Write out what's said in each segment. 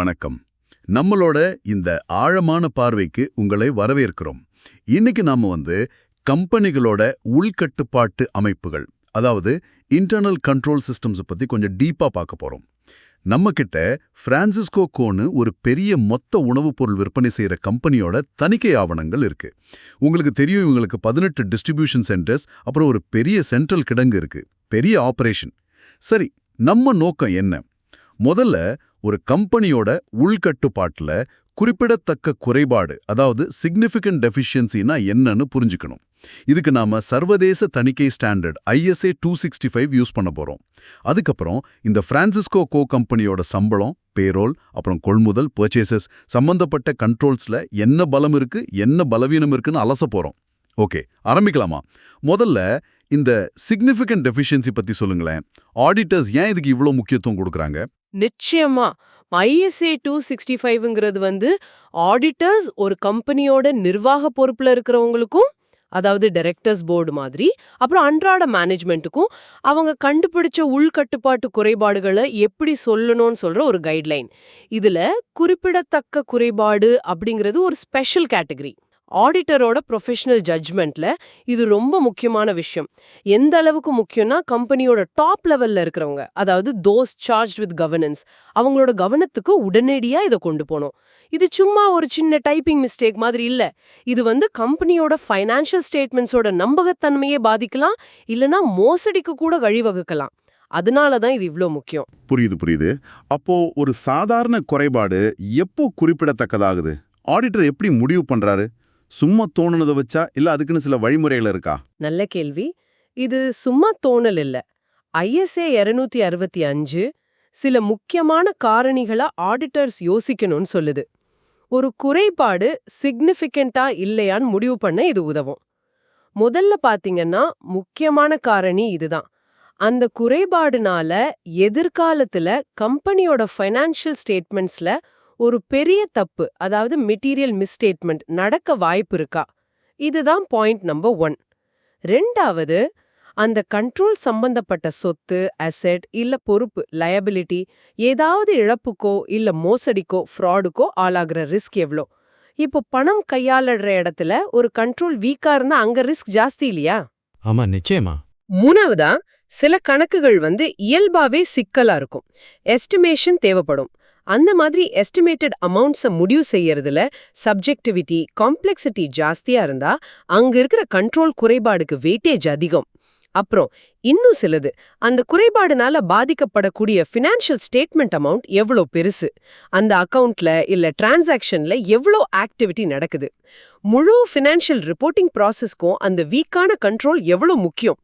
வணக்கம். நம்மளோட இந்த ஆழமான பார்வைக்கு உங்களை வரவேற்கிறோம். இன்னைக்கு நாம வந்து கம்பெனிகளோட உள்கட்டுப்பாட்டு அமைப்புகள் அதாவது இன்டர்னல் கண்ட்ரோல் சிஸ்டம்ஸை பத்தி கொஞ்சம் டீப்பா பார்க்க போறோம். நம்ம கிட்ட பிரான்சிஸ்கோ கோனு ஒரு பெரிய மொத்த உணவுப் பொருள் விற்பனை செய்யற கம்பெனியோட தணிக்கை ஆவணங்கள் இருக்கு. உங்களுக்கு தெரியும் இவங்களுக்கு பதினெட்டு டிஸ்ட்ரிபியூஷன் சென்டர்ஸ் அப்புறம் ஒரு பெரிய சென்ட்ரல் கிடங்கு இருக்கு. பெரிய ஆபரேஷன் சரி நம்ம நோக்கம் என்ன? முதல்ல ஒரு கம்பெனியோட உள்கட்டுப்பாட்டுல குறிப்பிடத்தக்க குறைபாடு அதாவது சிக்னிஃபிகண்ட் டெஃபிஷியன்சினா என்னன்னு புரிஞ்சுக்கணும். இதுக்கு நாம சர்வதேச தணிக்கை standard ISA two sixty five use பண்ண போறோம். அதுக்கப்புறம் இந்த பிரான்சிஸ்கோ கோ கம்பெனியோட சம்பளம் பேரோல் அப்புறம் கொள்முதல் பர்ச்சேசஸ் சம்பந்தப்பட்ட கண்ட்ரோல்ஸ்ல என்ன பலம் இருக்கு என்ன பலவீனம் இருக்குன்னு அலச போகிறோம் ஓகே ஆரம்பிக்கலாமா? முதல்ல இந்த சிக்னிஃபிகண்ட் டெஃபிஷியன்சி பத்தி சொல்லுங்களேன். ஆடிட்டர்ஸ் ஏன் இதுக்கு இவ்வளோ முக்கியத்துவம் கொடுக்குறாங்க? நிச்சயமா. ஐஎஸ்ஏ டூ சிக்ஸ்டி ஃபைவ்ங்கிறது வந்து ஆடிட்டர்ஸ் ஒரு கம்பெனியோட நிர்வாக பொறுப்புல இருக்கிறவங்களுக்கும் அதாவது டைரக்டர்ஸ் போர்டு மாதிரி அப்புறம் அன்றாட மேனேஜ்மெண்ட்டுக்கும் அவங்க கண்டுபிடிச்ச உள்கட்டுப்பாட்டு குறைபாடுகளை எப்படி சொல்லணும்னு சொல்ற ஒரு கைட்லைன் இதுல குறிப்பிடத்தக்க குறைபாடு அப்படிங்கிறது ஒரு ஸ்பெஷல் கேட்டகரி ஆடிட்டரோட ப்ரொஃபஷனல் ஜட்ஜ்மெண்ட்ல இது ரொம்ப முக்கியமான விஷயம். எந்த அளவுக்கு முக்கியம்னா கம்பெனியோட டாப் லெவல்ல இருக்கிறவங்க அதாவது தோஸ் சார்ஜ் வித் கவர்னன்ஸ் அவங்களோட கவனத்துக்கு உடனடியா இதை கொண்டு போகணும். இது சும்மா ஒரு சின்ன டைப்பிங் மிஸ்டேக் மாதிரி இல்லை. இது வந்து கம்பெனியோட ஃபைனான்ஷியல் ஸ்டேட்மெண்ட்ஸோட நம்பகத்தன்மையே பாதிக்கலாம் இல்லைனா மோசடிக்கு கூட வழிவகுக்கலாம். அதனால தான் இது இவ்வளோ முக்கியம். புரியுது புரியுது. அப்போ ஒரு சாதாரண குறைபாடு எப்போ குறிப்பிடத்தக்கதாகுது? ஆடிட்டர் எப்படி முடிவு பண்றாரு? சும்மா தோணுனதை வச்சா இல்ல அதுக்குன்னு சில வழிமுறைகள் இருக்கா? நல்ல கேள்வி. இது சும்மா தோணல் இல்ல. ஐஎஸ்ஏ இருநூத்தி அறுபத்தி அஞ்சு சில முக்கியமான காரணிகளா ஆடிட்டர்ஸ் யோசிக்கணும்னு சொல்லுது. ஒரு குறைபாடு சிக்னிஃபிகண்டா இல்லையான்னு முடிவு பண்ண இது உதவும். முதல்ல பாத்தீங்கன்னா முக்கியமான காரணி இதுதான். அந்த குறைபாடுனால எதிர்காலத்துல கம்பெனியோட ஃபைனான்ஷியல் ஸ்டேட்மெண்ட்ஸ்ல ஒரு பெரிய தப்பு அதாவது மெட்டீரியல் மிஸ்டேட்மெண்ட் நடக்க வாய்ப்பு இருக்கா? இதுதான் பாயிண்ட் நம்பர் ஒன் ரெண்டாவது அந்த கண்ட்ரோல் சம்பந்தப்பட்ட சொத்து அசெட் இல்ல பொறுப்பு லயபிலிட்டி ஏதாவது இழப்புக்கோ இல்ல மோசடிக்கோ ஃப்ராடுக்கோ ஆளாகிற ரிஸ்க் எவ்வளோ இப்போ பணம் கையாளுற இடத்துல ஒரு கண்ட்ரோல் வீக்கா இருந்தா அங்க ரிஸ்க் ஜாஸ்தி இல்லையா? ஆமா நிச்சயமா. மூணாவதா சில கணக்குகள் வந்து இயல்பாவே சிக்கலா இருக்கும். எஸ்டிமேஷன் தேவைப்படும். அந்த மாதிரி எஸ்டிமேட்டட் அமௌண்ட்ஸை முடிவு செய்யறதுல சப்ஜெக்டிவிட்டி காம்ப்ளெக்சிட்டி ஜாஸ்தியா இருந்தா அங்க இருக்கிற கண்ட்ரோல் குறைபாடுக்கு வெயிட்டேஜ் அதிகம். அப்புறம் இன்னும் சிலது அந்த குறைபாடுனால பாதிக்கப்படக்கூடிய ஃபினான்ஷியல் ஸ்டேட்மெண்ட் அமௌண்ட் எவ்வளோ பெருசு? அந்த அக்கவுண்ட்ல இல்ல டிரான்சாக்ஷன்ல எவ்வளோ ஆக்டிவிட்டி நடக்குது? முழு ஃபினான்ஷியல் ரிப்போர்ட்டிங் ப்ராசஸ்க்கும் அந்த வீக்கான கண்ட்ரோல் எவ்வளோ முக்கியம்?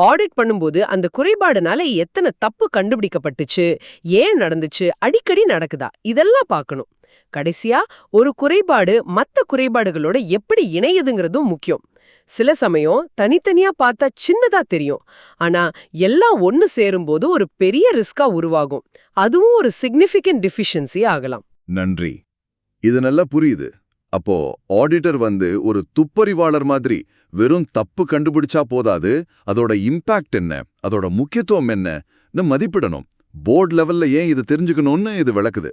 ஆடிட் பண்ணும்போது அந்த குறைபாடுனால எத்தனை தப்பு கண்டுபிடிக்கப்பட்டுச்சு ஏன் நடந்துச்சு அடிக்கடி நடக்குதா இதெல்லாம் பார்க்கணும். கடைசியா ஒரு குறைபாடு மத்த குறைபாடுகளோட எப்படி இணையுதுங்கிறதும் முக்கியம். சில சமயம் தனித்தனியா பார்த்தா சின்னதா தெரியும். ஆனா எல்லாம் ஒன்னு சேரும்போது ஒரு பெரிய ரிஸ்கா உருவாகும். அதுவும் ஒரு சிக்னிஃபிகண்ட் டிஃபிஷியன்சி ஆகலாம். நன்றி. இது நல்லா புரியுது. அப்போ ஆடிட்டர் வந்து ஒரு துப்பறிவாளர் மாதிரி வெறும் தப்பு கண்டுபிடிச்சா போதாது அதோட இம்பாக்ட் என்ன அதோட முக்கியத்துவம் என்னன்னு மதிப்பிடணும். போர்டு லெவல்ல ஏன் இது தெரிஞ்சுக்கணும்னு இது விளக்குது.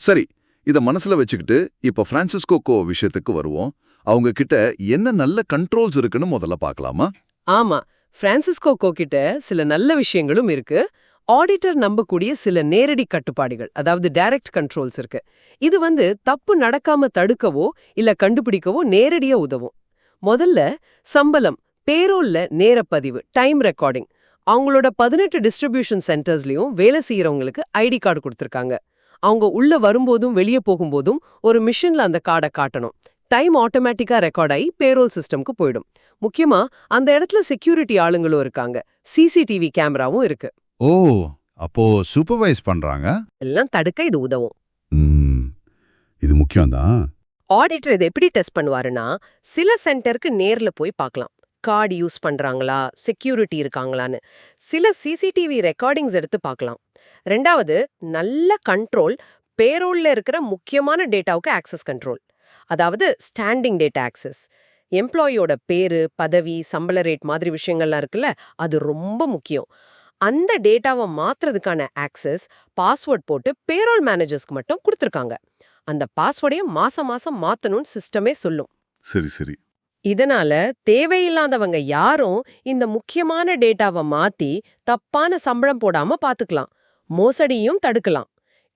சரி இத மனசுல வச்சுக்கிட்டு இப்ப பிரான்சிஸ்கோ கோ விஷயத்துக்கு வருவோம். அவங்க கிட்ட என்ன நல்ல கண்ட்ரோல்ஸ் இருக்குன்னு முதல்ல பார்க்கலாமா? ஆமா பிரான்சிஸ்கோ கோகிட்ட சில நல்ல விஷயங்களும் இருக்கு. ஆடிட்டர் நம்பக்கூடிய சில நேரடி கட்டுப்பாடுகள் அதாவது டைரக்ட் கண்ட்ரோல்ஸ் இருக்கு. இது வந்து தப்பு நடக்காம தடுக்கவோ இல்ல கண்டுபிடிக்கவோ நேரடியா உதவும். முதல்ல சம்பளம் பேரோல்ல நேரப்பதிவு டைம் ரெக்கார்டிங் அவங்களோட பதினெட்டு டிஸ்ட்ரிபியூஷன் சென்டர்ஸ்லயும் வேலை செய்யறவங்களுக்கு ஐடி கார்டு கொடுத்துருக்காங்க. அவங்க உள்ள வரும்போதும் வெளியே போகும்போதும் ஒரு மிஷின்ல அந்த கார்டை காட்டணும். டைம் ஆட்டோமேட்டிக்கா ரெக்கார்ட் ஆகி பேரோல் சிஸ்டம்க்கு போயிடும். முக்கியமா அந்த இடத்துல செக்யூரிட்டி ஆளுங்களும் இருக்காங்க. சிசிடிவி கேமராவும் இருக்கு. ஓ அப்போ சூப்பர்வைஸ் பண்றாங்க? எல்லாம் தடுக்க இது உதவும். இது முக்கியம்தான் ஆடிட்டர் இதை எப்படி டெஸ்ட் பண்ணுவாருன்னா சில சென்டருக்கு நேர்ல போய் பார்க்கலாம். கார்டு யூஸ் பண்றாங்களா செக்யூரிட்டி இருக்காங்களான்னு. சில சிசிடிவி ரெக்கார்டிங்ஸ் எடுத்து பார்க்கலாம். ரெண்டாவது நல்ல கண்ட்ரோல் பேரோல்ல இருக்கிற முக்கியமான டேட்டாவுக்கு ஆக்சஸ் கண்ட்ரோல் அதாவது ஸ்டாண்டிங் டேட்டா ஆக்சஸ் எம்ப்ளாயியோட பேரு பதவி சம்பள ரேட் மாதிரி விஷயங்கள்லாம் இருக்குல்ல அது ரொம்ப முக்கியம். அந்த டேட்டாவை மாத்துறதுக்கான ஆக்சஸ் பாஸ்வேர்ட் போட்டு பேரோல் மேனேஜர்ஸ்க்கு மட்டும் கொடுத்துருக்காங்க. அந்த பாஸ்வேர்டையும் மாசம் மாசம் மாத்தணும்னு சிஸ்டமே சொல்லும். சரி சரி. இதனால தேவையில்லாதவங்க யாரும் இந்த முக்கியமான டேட்டாவை மாத்தி தப்பான சம்பளம் போடாம பாத்துக்கலாம். மோசடியும் தடுக்கலாம்.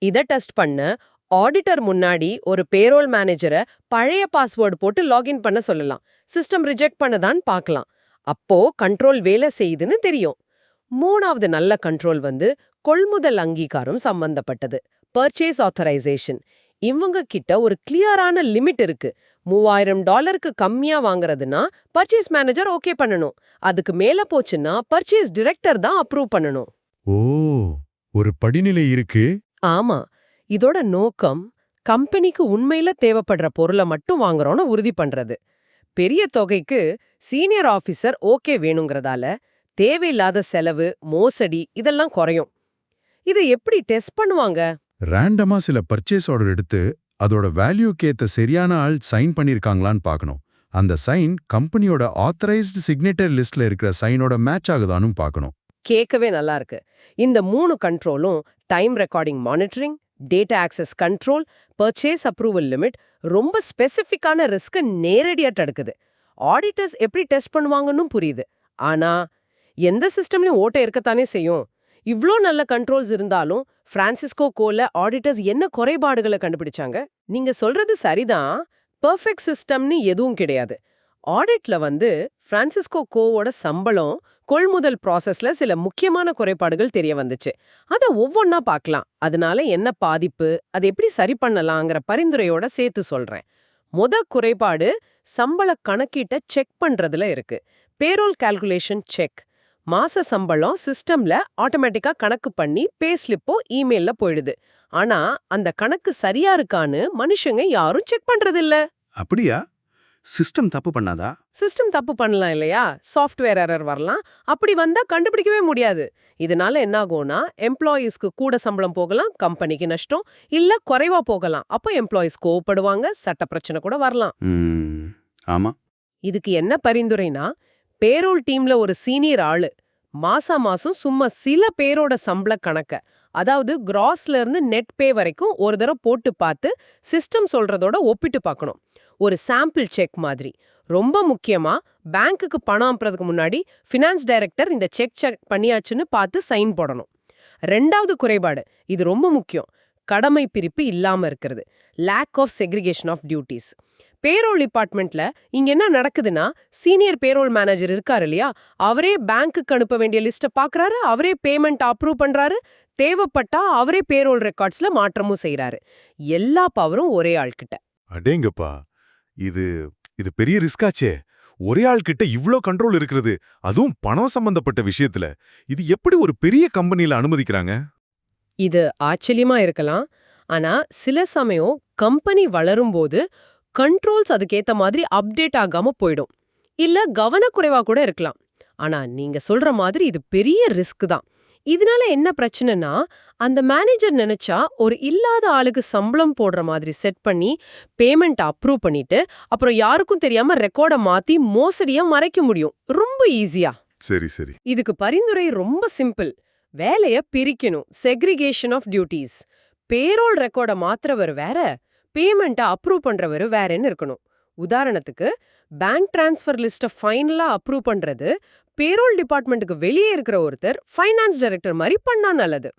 இத டெஸ்ட் பண்ண ஆடிட்டர் முன்னாடி ஒரு பேரோல் மேனேஜரை பழைய பாஸ்வேர்டு போட்டு லாகின் பண்ண சொல்லலாம். சிஸ்டம் ரிஜெக்ட் பண்ணதான்னு பார்க்கலாம் அப்போ கண்ட்ரோல் வேலை செய்யுதுன்னு தெரியும். மூணாவது நல்ல கண்ட்ரோல் வந்து கொள்முதல் அங்கீகாரம் சம்பந்தப்பட்டது. பர்ச்சேஸ் ஆத்தரைசேஷன் இவங்க கிட்ட ஒரு கிளியரான லிமிட் இருக்கு. மூவாயிரம் டாலருக்கு கம்மியா வாங்குறதுனா பர்ச்சேஸ் மேனேஜர் ஓகே பண்ணணும். அதுக்கு மேல போச்சுன்னா பர்ச்சேஸ் டிரெக்டர் தான் அப்ரூவ் பண்ணணும். ஓ ஒரு படிநிலை இருக்கு. ஆமா. இதோட நோக்கம் கம்பெனிக்கு உண்மையில தேவைப்படுற பொருளை மட்டும் வாங்குறோம்னு உறுதி பண்றது. பெரிய தொகைக்கு சீனியர் ஆபீசர் ஓகே வேணுங்கிறதால தேவையில்லாத செலவு மோசடி இதெல்லாம் குறையும். இதை எப்படி டெஸ்ட் பண்ணுவாங்க? ரேண்டமா சில பர்ச்சேஸ் ஆர்டர் எடுத்து அதோட வேல்யூக்கு ஏத்த சரியான ஆள் சைன் பண்ணிருக்காங்களான்னு பார்க்கணும். அந்த சைன் கம்பெனியோட ஆத்தரைஸ்டு சிக்னேட்டர் லிஸ்ட்ல இருக்கிற சைனோட மேட்ச் ஆகுதானும் பார்க்கணும். கேட்கவே நல்லா இருக்கு. இந்த மூணு கண்ட்ரோலும் time recording monitoring data access control purchase approval limit ரொம்ப ஸ்பெசிஃபிக்கான ரிஸ்க்கை நேரடியா தடுக்குது. ஆடிட்டர்ஸ் எப்படி டெஸ்ட் பண்ணுவாங்கன்னு புரியுது. ஆனா எந்த சிஸ்டம்லயும் ஓட்ட இருக்கத்தானே செய்யும்? இவ்ளோ நல்ல கண்ட்ரோல்ஸ் இருந்தாலும் பிரான்சிஸ்கோ கோல ஆடிட்டர்ஸ் என்ன குறைபாடுகளை கண்டுபிடிச்சாங்க? நீங்க சொல்றது சரிதான். பெர்ஃபெக்ட் சிஸ்டம்னு எதுவும் கிடையாது. ஆடிட்ல வந்து பிரான்சிஸ்கோ கோவோட சம்பளம் கொள்முதல் ப்ராசஸ்ல சில முக்கியமான குறைபாடுகள் தெரிய வந்துச்சு. அத ஒவ்வொன்னா பார்க்கலாம். அதனால என்ன பாதிப்பு அதை எப்படி சரி பண்ணலாங்கிற பரிந்துரையோட சேர்த்து சொல்றேன். முத குறைபாடு சம்பள கணக்கீட்டை செக் பண்றதுல இருக்கு. பேரோல் கால்குலேஷன் செக் மாச சம்பளம் சிஸ்டம்ல ஆட்டோமேட்டிக்கா கணக்கு பண்ணி பே ஸ்லிப்போ இமெயில்ல போயிடுது. ஆனா அந்த கணக்கு சரியா இருக்கான்னு மனுஷங்க யாரும் செக் பண்றது இல்ல அப்படியா? சிஸ்டம் தப்பு பண்ணாதா? சிஸ்டம் தப்பு பண்ணலாம் இல்லையா? சாஃப்ட்வேர் எரர் வரலாம். அப்படி வந்தா கண்டுபிடிக்கவே முடியாது. இதனால என்ன ஆகும்னா எம்ப்ளாயீஸ்க்கு கூட சம்பளம் போகலாம் கம்பெனிக்கு நஷ்டம் இல்ல குறைவா போகலாம். அப்போ எம்ப்ளாயீஸ் கோவப்படுவாங்க சட்ட பிரச்சனை கூட வரலாம். ஆமா. இதுக்கு என்ன பரிந்துரைனா பேரோல் டீம்ல ஒரு சீனியர் ஆளு. மாசா மாசம் சும்மா சில பேரோட சம்பள கணக்க அதாவது கிராஸ்ல இருந்து நெட் பே வரைக்கும் ஒரு தடவை போட்டு பார்த்து சிஸ்டம் சொல்றதோட ஒப்பிட்டு பார்க்கணும். ஒரு சாம்பிள் செக் மாதிரி. ரொம்ப முக்கியமா பேங்க்குக்கு பணம் அனுப்புறதுக்கு முன்னாடி ஃபினான்ஸ் டைரக்டர் இந்த செக் செக் பண்ணியாச்சுன்னு பார்த்து சைன் போடணும். ரெண்டாவது குறைபாடு இது ரொம்ப முக்கியம். கடமை பிரிப்பு இல்லாம இருக்கிறது. Lack of segregation of duties payroll டிபார்ட்மெண்ட்ல இங்க என்ன நடக்குதுன்னா சீனியர் பேரோல் மேனேஜர் இருக்காரு இல்லையா? அவரே பேங்க்குக்கு அனுப்ப வேண்டிய லிஸ்ட்டை பார்க்கறாரு அவரே பேமெண்ட் அப்ரூவ் பண்றாரு தேவைப்பட்டா அவரே பேரோல் ரெக்கார்ட்ஸ்ல மாற்றமும் செய்றாரு. எல்லா பவரும் ஒரே ஆள்கிட்ட. அடேங்கப்பா! இது இது பெரிய ரிஸ்காச்சே ஒரே ஆள் கிட்ட இவ்ளோ கண்ட்ரோல் இருக்கிறது அதுவும் பணம் சம்பந்தப்பட்ட விஷயத்துல. இது எப்படி ஒரு பெரிய கம்பெனில அனுமதிக்கிறாங்க? இது ஆச்சரியமா இருக்கலாம். ஆனா சில சமயம் கம்பெனி வளரும்போது கண்ட்ரோல்ஸ் அதுக்கேத்த மாதிரி அப்டேட் ஆகாம போயிடும். இல்ல கவனக்குறைவா கூட இருக்கலாம். ஆனா நீங்க சொல்ற மாதிரி இது பெரிய ரிஸ்க் தான். இதனால என்ன பிரச்சனைனா அந்த மேனேஜர் நினைச்சா ஒரு இல்லாத ஆளுக்கு சம்பளம் போடுற மாதிரி செட் பண்ணி பேமெண்ட் அப்ரூவ் பண்ணிட்டு அப்புறம் யாருக்கும் தெரியாம ரெக்கார்டை மாத்தி மோசடியா மறைக்க முடியும். ரொம்ப ஈஸியா சரி சரி. இதுக்கு பரிந்துரை ரொம்ப சிம்பிள் வேலைய பிரிக்கணும். செக்ரிகேஷன் ஆஃப் டியூட்டிஸ் பேரோல் ரெக்கார்டை மாத்துறவர் வேற பேமெண்ட்டை அப்ரூவ் பண்றவர் வேறேன்னு இருக்கணும். உதாரணத்துக்கு பேங்க் டிரான்ஸ்ஃபர் லிஸ்ட்டை ஃபைனலா அப்ரூவ் பண்றது பேரோல் டிபார்ட்மெண்ட்டுக்கு வெளியே இருக்கிற ஒருத்தர் ஃபைனான்ஸ் டைரக்டர் மாதிரி பண்ணா நல்லது.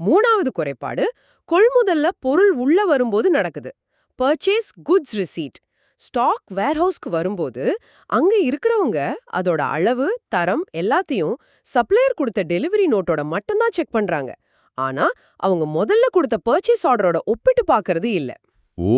மூணாவது குறைபாடு கொள்முதல்ல பொருள் உள்ள வரும்போது நடக்குது. பர்ச்சேஸ் குட்ஸ் ரிசீட் ஸ்டாக் வேர்ஹவுஸ்க்கு வரும்போது அங்க இருக்கிறவங்க அதோட அளவு தரம் எல்லாத்தையும் சப்ளையர் கொடுத்த டெலிவரி நோட்டோட மட்டும்தான் செக் பண்றாங்க. ஆனா அவங்க முதல்ல கொடுத்த பர்ச்சேஸ் ஆர்டரோட ஒப்பிட்டு பார்க்கறது இல்ல. ஓ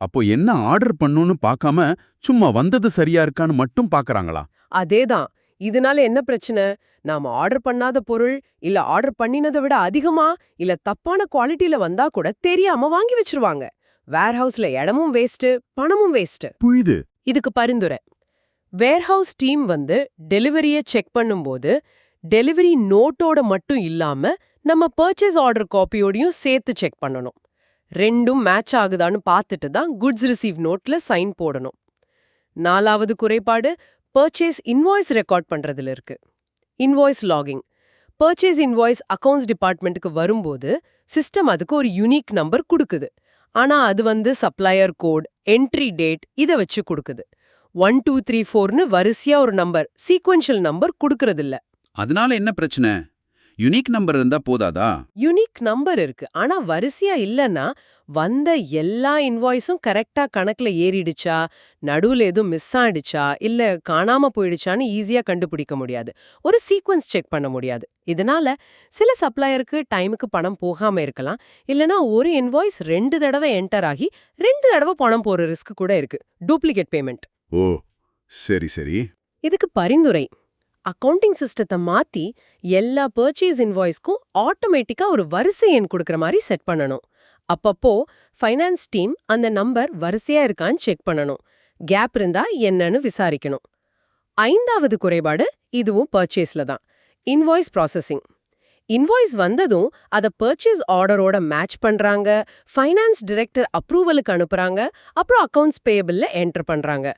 அப்போ என்ன ஆர்டர் பண்ணணும்னு பார்க்காம சும்மா வந்தது சரியா இருக்கான்னு மட்டும் பார்க்கறாங்களா? அதேதான். இதனால என்ன பிரச்சனை? நாம ஆர்டர் பண்ணாத பொருள் இல்ல ஆர்டர் பண்ணினதை விட அதிகமா இல்ல தப்பான குவாலிட்டில வந்தா கூட தெரியாம வாங்கி வச்சிருவாங்க. வேர்ஹவுஸ்ல இடமும் வேஸ்ட் பணமும் வேஸ்ட் புரியுது. இதுக்கு பரிந்துரை. வேர்ஹவுஸ் டீம் வந்து டெலிவரிய செக் பண்ணும்போது டெலிவரி நோட்டோட மட்டும் இல்லாம நம்ம பர்ச்சேஸ் ஆர்டர் காப்பியோடையும் சேர்த்து செக் பண்ணணும். ரெண்டும் மேட்ச் ஆகுதான்னு பார்த்துட்டு தான் குட்ஸ் ரிசீவ் நோட்ல சைன் போடணும். நாலாவது குறைபாடு பர்ச்சேஸ் இன்வாய்ஸ் ரெக்கார்ட் பண்றதுல இருக்கு. Invoice logging purchase invoice accounts டிபார்ட்மெண்ட்டுக்கு வரும்போது சிஸ்டம் அதுக்கு ஒரு யூனிக் நம்பர் கொடுக்குது. ஆனா அது வந்து சப்ளையர் கோட் என்ட்ரி டேட் இத வச்சு கொடுக்குது. ஒன் டூ த்ரீ ஃபோர்னு வரிசையா ஒரு நம்பர் சீக்வென்ஷியல் நம்பர் கொடுக்கறதில்ல. அதனால என்ன பிரச்சனை? யுனிக் நம்பர் இருந்தா போதாதா? யூனிக் நம்பர் இருக்கு. ஆனா வரிசையா இல்லனா வந்த எல்லா இன்வாய்ஸும் கரெக்டா கணக்குல ஏறிடுச்சா? நடுவுல எதுவும் மிஸ் ஆயிடுச்சா? இல்ல காணாம போயிடுச்சான்னு ஈஸியா கண்டுபிடிக்க முடியாது. ஒரு சீக்வன்ஸ் செக் பண்ண முடியாது. இதனால சில சப்ளையருக்கு டைமுக்கு பணம் போகாம இருக்கலாம். இல்லனா ஒரு இன்வாய்ஸ் ரெண்டு தடவை என்டர் ஆகி ரெண்டு தடவை பணம் போற ரிஸ்க் கூட இருக்கு. டூப்ளிகேட் பேமெண்ட் ஓ சரி சரி. இதுக்கு பரிந்துரை. அக்கவுண்டிங் சிஸ்டத்தை மாத்தி எல்லா பர்ச்சேஸ் இன்வாய்ஸ்க்கும் ஆட்டோமேட்டிக்கா ஒரு வரிசை எண் கொடுக்குற மாதிரி செட் பண்ணணும். அப்பப்போ ஃபைனான்ஸ் டீம் அந்த நம்பர் வரிசையா இருக்கான்னு செக் பண்ணணும். கேப் இருந்தா என்னன்னு விசாரிக்கணும். ஐந்தாவது குறைபாடு இதுவும் பர்ச்சேஸ்ல தான். இன்வாய்ஸ் ப்ராசஸிங் இன்வாய்ஸ் வந்ததும் அத பர்ச்சேஸ் ஆர்டரோட மேட்ச் பண்றாங்க ஃபைனான்ஸ் டைரக்டர் அப்ரூவலுக்கு அனுப்புறாங்க அப்புறம் அக்கவுண்ட்ஸ் பேயபிள்ல என்டர் பண்றாங்க.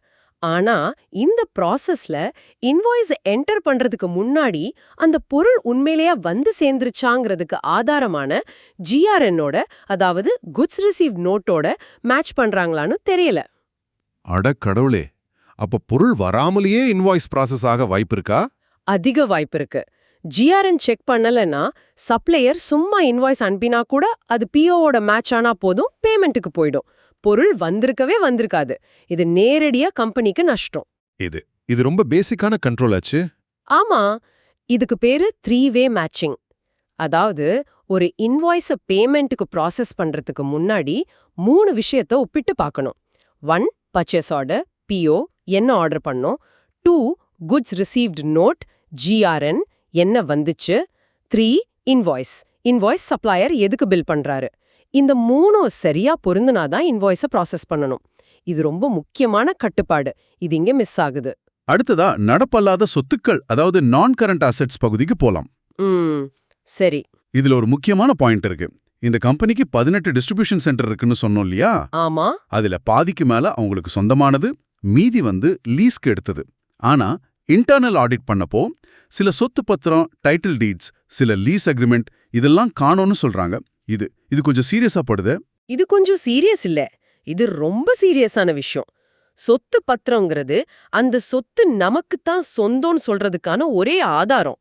ஆனா இந்த ப்ராசஸ்ல இன்வாய்ஸ் என்டர் பண்றதுக்கு முன்னாடி அந்த பொருள் உண்மையிலேயே வந்து சேர்ந்துருச்சாங்கிறதுக்கு ஆதாரமான ஜிஆர்என்னோட அதாவது குட்ஸ் ரிசீவ் நோட்டோட மேட்ச் பண்றாங்களான்னு தெரியல. அட கடவுளே! அப்ப பொருள் வராமலேயே இன்வாய்ஸ் ப்ராசஸ் ஆக வாய்ப்பு இருக்கா? அதிக வாய்ப்பு இருக்கு. ஜிஆர்என் செக் பண்ணலன்னா சப்ளையர் சும்மா இன்வாய்ஸ் அனுப்பினா கூட அது பிஓவோட மேட்ச் ஆனா போதும் பேமெண்ட்டுக்கு போயிடும். பொருள் வந்திருக்கவே வந்திருக்காது. இது நேரடியா கம்பெனிக்கு நஷ்டம். இது ரொம்ப பேசிக்கான கண்ட்ரோல் ஆச்சு. ஆமா இதுக்கு பேரு த்ரீ வே மேட்சிங் அதாவது ஒரு இன்வாய்ஸ பேமெண்ட்டுக்கு ப்ராசஸ் பண்றதுக்கு முன்னாடி மூணு விஷயத்த ஒப்பிட்டு பார்க்கணும். ஒன் பர்ச்சேஸ் ஆர்டர் பிஓ என்ன ஆர்டர் பண்ணோம். Two goods received note GRN என்ன வந்துச்சு. த்ரீ இன்வாய்ஸ் இன்வாய்ஸ் சப்ளையர் எதுக்கு பில் பண்றாரு? இந்த மூணும் சரியா பொருந்துனாதான் இன்வாய்ஸ ப்ராசஸ் பண்ணணும். இது ரொம்ப முக்கியமான கட்டுப்பாடு. இது இங்க மிஸ் ஆகுது. அடுத்ததா நடப்பல்லாத சொத்துக்கள் அதாவது நான் கரண்ட் அசெட்ஸ் பகுதிக்கு போலாம். சரி. இதுல ஒரு முக்கியமான பாயிண்ட் இருக்கு. இந்த கம்பெனிக்கு பதினெட்டு டிஸ்ட்ரிபியூஷன் சென்டர் இருக்குன்னு சொன்னோம் இல்லையா? ஆமா. அதுல பாதிக்கு மேல அவங்களுக்கு சொந்தமானது மீதி வந்து லீஸ்க்கு எடுத்தது. ஆனா இன்டர்னல் ஆடிட் பண்ணப்போ சில சொத்து பத்திரம் டைட்டில் டீட்ஸ் சில லீஸ் அக்ரிமெண்ட் இதெல்லாம் காணோம்னு சொல்றாங்க. இது இது கொஞ்சம் சீரியஸா படுது? இது கொஞ்சம் சீரியஸ் இல்ல. இது ரொம்ப சீரியஸான விஷயம். சொத்து பத்திரங்கிறது அந்த சொத்து நமக்குத்தான் சொந்தம்னு சொல்றதுக்கான ஒரே ஆதாரம்.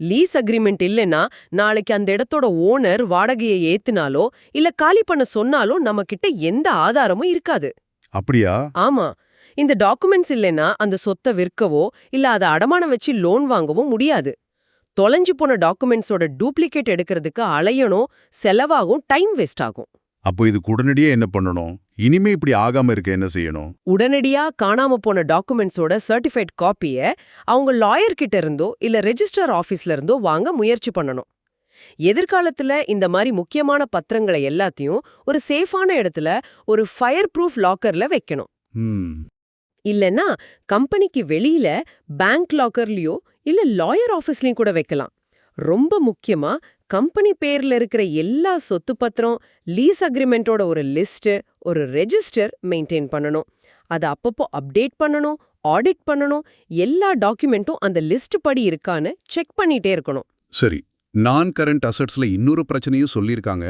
லீஸ் அக்ரிமெண்ட் இல்லைன்னா நாளைக்கு அந்த இடத்தோட ஓனர் வாடகையை ஏத்துனாலோ இல்ல காலி பண்ண சொன்னாலோ நம்ம கிட்ட எந்த ஆதாரமும் இருக்காது. அப்படியா? ஆமா. இந்த டாக்குமெண்ட்ஸ் இல்லைன்னா அந்த சொத்தை விற்கவோ இல்ல அதை அடமானம் வச்சு லோன் வாங்கவோ முடியாது. தொலைஞ்சு போன டாக்குமெண்ட்ஸோட டூப்ளிகேட் எடுக்கிறதுக்கு அலையணும் செலவாகும் டைம் வேஸ்ட் ஆகும். அப்போ இதுக்கு உடனடியே என்ன பண்ணணும்? இனிமே இப்படி ஆகாம இருக்க என்ன செய்யணும்? உடனடியா காணாம போன டாக்குமெண்ட்ஸோட சர்டிஃபைட் காப்பிய அவங்க லாயர் கிட்ட இருந்தோ இல்ல ரெஜிஸ்டர் ஆபீஸ்ல இருந்தோ வாங்க முயற்சி பண்ணணும். எதிர்காலத்துல இந்த மாதிரி முக்கியமான பத்திரங்களை எல்லாத்தையும் ஒரு சேஃபான இடத்துல ஒரு ஃபயர் ப்ரூஃப் லாக்கர்ல வைக்கணும். ம். இல்லனா கம்பெனிக்கு வெளியில பேங்க் லாக்கர்லயோ இல்ல லாயர் ஆஃபீஸ்லயும் கூட வைக்கலாம். ரொம்ப முக்கியமா கம்பெனி பேர்ல இருக்கிற எல்லா சொத்து பத்திரம் லீஸ் அக்ரிமெண்டோட ஒரு லிஸ்ட் ஒரு ரெஜிஸ்டர் மெயின்டைன் பண்ணணும். அதை அப்பப்போ அப்டேட் பண்ணணும் ஆடிட் பண்ணணும் எல்லா டாக்குமெண்ட்டும் அந்த லிஸ்ட் படி இருக்கான்னு செக் பண்ணிட்டே இருக்கணும். சரி நான் கரண்ட் அசட்ஸ்ல இன்னொரு பிரச்சனையும் சொல்லியிருக்காங்க.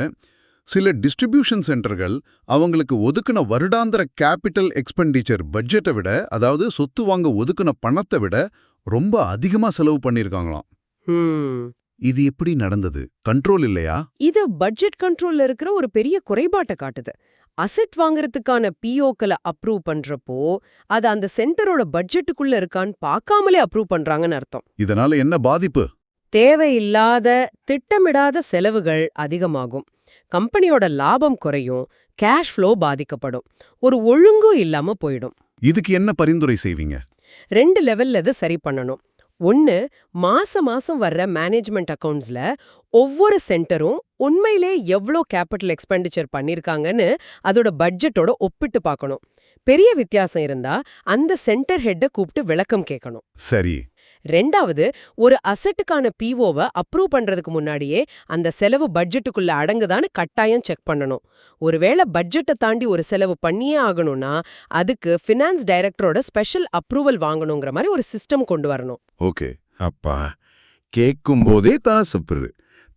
சில டிஸ்ட்ரிபியூஷன் சென்டர்கள் அவங்களுக்கு ஒதுக்குன வருடாந்திர கேபிட்டல் எக்ஸ்பெண்டிச்சர் பட்ஜெட்டை விட அதாவது சொத்து வாங்க ஒதுக்குன பணத்தை விட ரொம்ப அதிகமா செலவு பண்ணியிருக்காங்களாம் ஹம். இது எப்படி நடந்தது? கண்ட்ரோல் இல்லையா? இது பட்ஜெட் கண்ட்ரோல்ல இருக்கிற ஒரு பெரிய குறைபாட்டை காட்டுது. அசெட் வாங்குறதுக்கான பிஓக்களை அப்ரூவ் பண்றப்போ அது அந்த சென்டரோட பட்ஜெட்டுக்குள்ள இருக்கான்னு பார்க்காமலே அப்ரூவ் பண்றாங்கன்னு அர்த்தம். இதனால என்ன பாதிப்பு? தேவையில்லாத திட்டமிடாத செலவுகள் அதிகமாகும். கம்பெனியோட லாபம் குறையும் கேஷ் ஃப்ளோ பாதிக்கப்படும். ஒரு ஒழுங்கும் இல்லாம போயிடும். இதுக்கு என்ன பரிந்துரை செய்வீங்க? ரெண்டு லெவல்ல இதை சரி பண்ணணும். ஒன்னு மாச மாசம் வர்ற மேனேஜ்மெண்ட் அக்கவுண்ட்ஸ்ல ஒவ்வொரு சென்டரும் உண்மையிலே எவ்ளோ கேபிட்டல் எக்ஸ்பெண்டிச்சர் பண்ணியிருக்காங்கன்னு அதோட பட்ஜெட்டோட ஒப்பிட்டு பார்க்கணும். பெரிய வித்தியாசம் இருந்தா அந்த சென்டர் ஹெட்டை கூப்பிட்டு விளக்கம் கேட்கணும். சரி. ரெண்டாவது ஒரு அசெட்டுக்கான பிஓவை அப்ரூவ் பண்றதுக்கு முன்னாடியே அந்த செலவு பட்ஜெட்டுக்குள்ள அடங்குதான்னு கட்டாயம் செக் பண்ணணும். ஒருவேளை பட்ஜெட்டை தாண்டி ஒரு செலவு பண்ணியே ஆகணும்னா அதுக்கு ஃபினான்ஸ் டைரக்டரோட ஸ்பெஷல் அப்ரூவல் வாங்கணுங்கிற மாதிரி ஒரு சிஸ்டம் கொண்டு வரணும். ஓகே. அப்பா கேட்கும் போதே தாசப்புது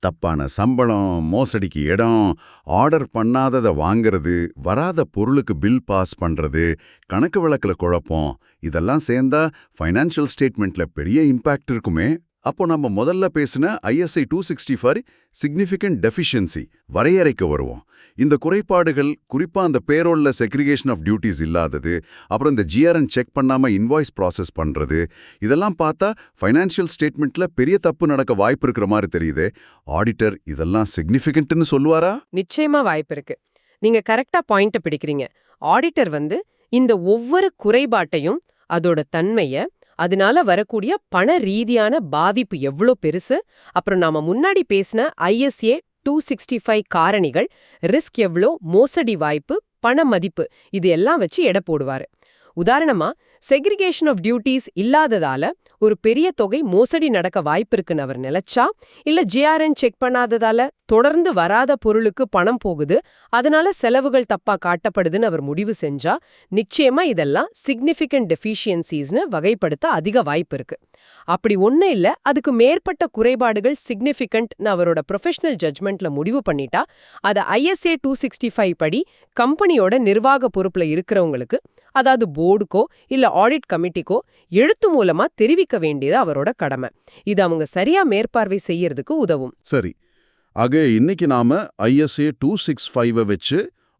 தப்பான சம்பளம் மோசடிக்கு இடம் ஆர்டர் பண்ணாததை வாங்கிறது வராத பொருளுக்கு பில் பாஸ் பண்றது கணக்கு வழக்குல குழப்பம் இதெல்லாம் சேர்ந்தா ஃபைனான்ஷியல் ஸ்டேட்மெண்ட்ல பெரிய இம்பேக்ட் இருக்குமே. அப்போ நம்ம முதல்ல பேசின ISI two sixty five significant deficiency வரையறைக்கு வருவோம். இந்த குறைபாடுகள் குறிப்பா அந்த பேரோல்ல செக்ரிகேஷன் ஆஃப் டியூட்டிஸ் இல்லாதது அப்புறம் இந்த ஜிஆர்என் செக் பண்ணாம இன்வாய்ஸ் ப்ராசஸ் பண்றது இதெல்லாம் பார்த்தா ஃபைனான்ஷியல் ஸ்டேட்மெண்ட்ல பெரிய தப்பு நடக்க வாய்ப்பு இருக்கிற மாதிரி தெரியுது. ஆடிட்டர் இதெல்லாம் சிக்னிஃபிகண்ட்னு சொல்லுவாரா? நிச்சயமா வாய்ப்பு இருக்கு. நீங்க கரெக்டா பாயிண்ட்டை பிடிக்கிறீங்க. ஆடிட்டர் வந்து இந்த ஒவ்வொரு குறைபாட்டையும் அதோட தன்மையை அதனால வரக்கூடிய பண ரீதியான பாதிப்பு எவ்ளோ பெருசு? அப்புறம் நாம முன்னாடி பேசின ஐஎஸ்ஏ டூ சிக்ஸ்டி ஃபைவ் காரணிகள் ரிஸ்க் எவ்ளோ மோசடி வாய்ப்பு பண மதிப்பு இது எல்லாம் வச்சு எடை போடுவாரு. உதாரணமா செக்ரிகேஷன் ஆஃப் டியூட்டிஸ் இல்லாததால ஒரு பெரிய தொகை மோசடி நடக்க வாய்ப்பு இருக்குன்னு அவர் நினைச்சா இல்ல ஜிஆர்என் செக் பண்ணாததால தொடர்ந்து வராத பொருளுக்கு பணம் போகுது. அதனால செலவுகள் தப்பா காட்டப்படுதுன்னு அவர் முடிவு செஞ்சா நிச்சயமா இதெல்லாம் சிக்னிஃபிகண்ட் டெஃபிஷியன்சிஸ்னு வகைப்படுத்த அதிக வாய்ப்பு இருக்கு. அப்படி ஒண்ணு இல்ல அதுக்கு மேற்பட்ட குறைபாடுகள் சிக்னிஃபிகண்ட்னு அவரோட ப்ரொஃபஷனல் ஜட்மெண்ட்ல முடிவு பண்ணிட்டா அதை ஐஎஸ்ஏ டூ சிக்ஸ்டி ஃபைவ் படி கம்பெனியோட நிர்வாக பொறுப்புல இருக்கிறவங்களுக்கு அதாவது போர்டுக்கோ இல்ல ஆடிட் கமிட்டிக்கோ எழுத்து மூலமா தெரிவிக்க வேண்டியது அவரோட கடமை. இது அவங்க சரியா மேற்பார்வை செய்யறதுக்கு உதவும். சரி. ஆக இன்னைக்கு நாம ஐஎஸ்ஏ டூ சிக்ஸ் ஃபைவை வச்சு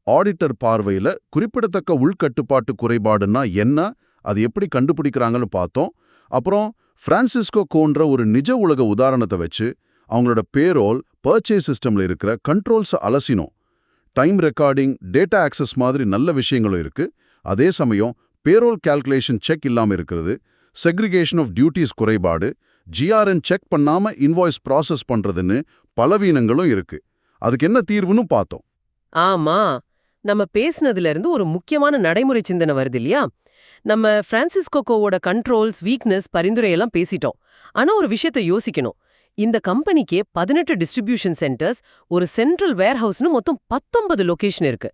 ஆடிட்டர் பார்வையில குறிப்பிடத்தக்க உள்கட்டுப்பாட்டு குறைபாடுன்னா என்ன அது எப்படி கண்டுபிடிக்கிறாங்கன்னு பார்த்தோம். அப்புறம் பிரான்சிஸ்கோ கோன்ற ஒரு நிஜ உலக உதாரணத்தை வச்சு அவங்களோட பேரோல் பர்ச்சேஸ் சிஸ்டம்ல இருக்கிற கண்ட்ரோல்ஸை அலசினோம். டைம் ரெக்கார்டிங் டேட்டா ஆக்சஸ் மாதிரி நல்ல விஷயங்களும் இருக்கு. அதே சமயம் பேரோல் கால்குலேஷன் செக் இல்லாம இருக்கிறது. செக்ரிகேஷன் ஆஃப் டியூட்டிஸ் குறைபாடு. ஜிஆர்என் செக் பண்ணாம இன்வாய்ஸ் ப்ராசஸ் பண்றதுன்னு பலவீனங்களும் இருக்கு. அதுக்கு என்ன தீர்வுன்னு பார்த்தோம். ஆமா. நம்ம பேசுனதுல இருந்து ஒரு முக்கியமான நடைமுறை சிந்தனை வருது இல்லையா? நம்ம பிரான்சிஸ்கோவோட கண்ட்ரோல்ஸ் வீக்னஸ் பரிந்துரையெல்லாம் பேசிட்டோம். ஆனா ஒரு விஷயத்த யோசிக்கணும். இந்த கம்பெனிக்கே பதினெட்டு டிஸ்ட்ரிபியூஷன் சென்டர்ஸ் ஒரு சென்ட்ரல் வேர்ஹவுஸ்னு மொத்தம் பத்தொன்பது லொகேஷன் இருக்கு.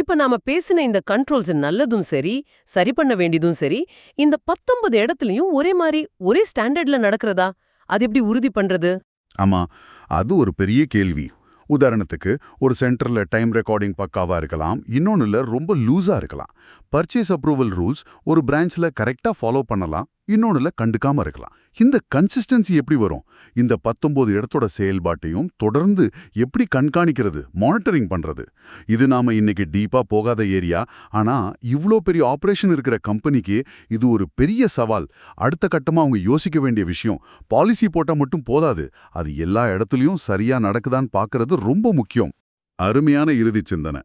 இப்ப நாம பேசின இந்த கண்ட்ரோல்ஸ் நல்லதும் சரி சரி பண்ண வேண்டியதும் சரி இந்த பத்தொன்பது இடத்துலயும் ஒரே மாதிரி ஒரே ஸ்டாண்டர்ட்ல நடக்கிறதா? அது எப்படி உறுதி பண்றது? ஆமா அது ஒரு பெரிய கேள்வி. உதாரணத்துக்கு ஒரு சென்டர்ல டைம் ரெக்கார்டிங் பக்காவா இருக்கலாம் இன்னொன்னுல ரொம்ப லூஸாக இருக்கலாம். பர்ச்சேஸ் அப்ரூவல் ரூல்ஸ் ஒரு பிரான்ச்ல கரெக்டா ஃபாலோ பண்ணலாம் இன்னொன்னுல கண்டுக்காம இருக்கலாம். இந்த கன்சிஸ்டன்சி எப்படி வரும்? இந்த பத்தொன்பது இடத்தோட செயல்பாட்டையும் தொடர்ந்து எப்படி கண்காணிக்கிறது? மானிட்டரிங் பண்றது. இது நாம இன்னைக்கு டீப்பா போகாத ஏரியா. ஆனா இவ்ளோ பெரிய ஆபரேஷன் இருக்கிற கம்பெனிக்கு இது ஒரு பெரிய சவால். அடுத்த கட்டமா அவங்க யோசிக்க வேண்டிய விஷயம் பாலிசி போட்டா மட்டும் போதாது. அது எல்லா இடத்துலயும் சரியா நடக்குதான்னு பார்க்கறது ரொம்ப முக்கியம். அருமையான இறுதி சிந்தனை.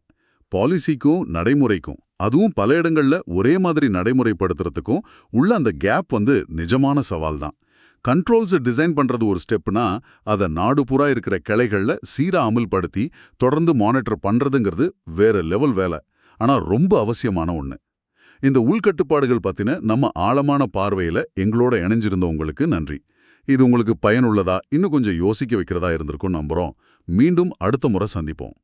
பாலிசிக்கும் நடைமுறைக்கும். அதுவும் பல இடங்கள்ல ஒரே மாதிரி நடைமுறைப்படுத்துறதுக்கும் உள்ள அந்த கேப் வந்து நிஜமான சவால் தான் கண்ட்ரோல்ஸை டிசைன் பண்றது ஒரு ஸ்டெப்னா அதை நாடு பூரா இருக்கிற கிளைகள்ல சீரா அமல்படுத்தி தொடர்ந்து மானிட்டர் பண்ணுறதுங்கிறது வேற லெவல் வேலை. ஆனா ரொம்ப அவசியமான ஒன்று இந்த உள்கட்டுப்பாடுகள் பத்தின நம்ம ஆழமான பார்வையில எங்களோட இணைஞ்சிருந்த உங்களுக்கு நன்றி. இது உங்களுக்கு பயனுள்ளதா? இன்னும் கொஞ்சம் யோசிக்க வைக்கிறதா இருந்திருக்கும் நம்புறோம். மீண்டும் அடுத்த முறை சந்திப்போம்.